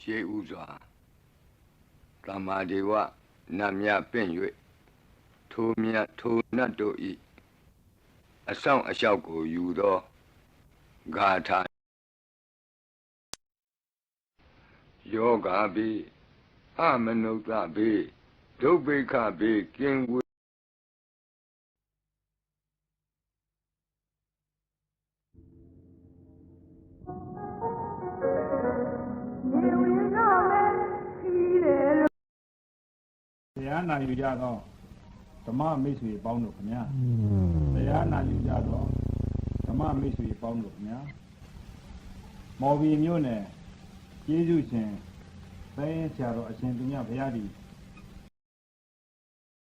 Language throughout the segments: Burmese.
ရှေးဥစွာကမ္မာဒေဝနတ်မြပင့်၍ထိုမြတ်ထိုနတ်တို့ဤအဆောင်အလျှောက်ကိုယူသောဂါထာယောဂါပိအမနုဿပိဒုဗ္ဗေခပိကင်ဝေ တရားနာယူကြသောဓမ္မမိတ်ဆွေပေါင်းတို့ခင်ဗျာတရားနာယူကြသောဓမ္မမိတ်ဆွေပေါင်းတို့ခင်ဗျာမော်ဘီမြို့နယ်ကျေးဇူးရှင်သင်းဆရာတော်အရှင်သူမြတ်ဘုရားဒီ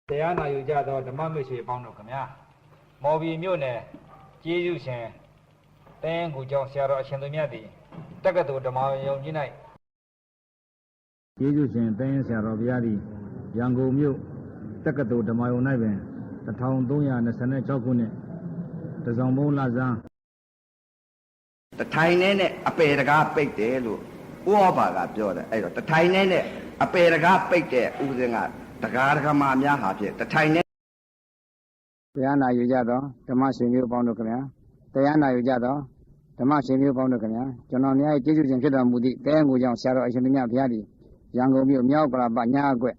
တရားနာယူကြသောဓမ္မမိတ်ဆွေပေါင်းတို့ခင်ဗျာမော်ဘီမြို့နယ်ကျေးဇူးရှင်သင်းကူကျောင်းဆရာတော်အရှင်သူမြတ်ဒီတက္ကသိုလ်ဓမ္မယုံကြီး၌ကျေးဇူးရှင်သင်းဆရာတော်ဘုရားဒီ ရန်ကုန်မြို့တက္ကသိုလ်ဓမ္မယုံ၌ပင်1326ခုနှစ်တစောင်းဘုံလဆန်းတထိုင်နဲ့နဲ့အပေတကားပိတ်တယ်လို့ဥဩဘာကပြောတယ်အဲ့တော့တထိုင်နဲ့နဲ့အပေတကားပိတ်တဲ့ဥစဉ်ကတကားတကမာများဟာဖြင့်တထိုင်နဲ့တရားနာယူကြသောဓမ္မရှင်မျိုးပေါင်းတို့ခင်ဗျာတရားနာယူကြသောဓမ္မရှင်မျိုးပေါင်းတို့ခင်ဗျာကျွန်တော်များရဲ့ကျေးဇူးရှင်ဖြစ်တော်မူသည့်တဲငူကြောင့်ဆရာတော်အရှင်မြတ်ဘုရားသည်ရန်ကုန်မြို့မြောက်ကလာပညာအကွက်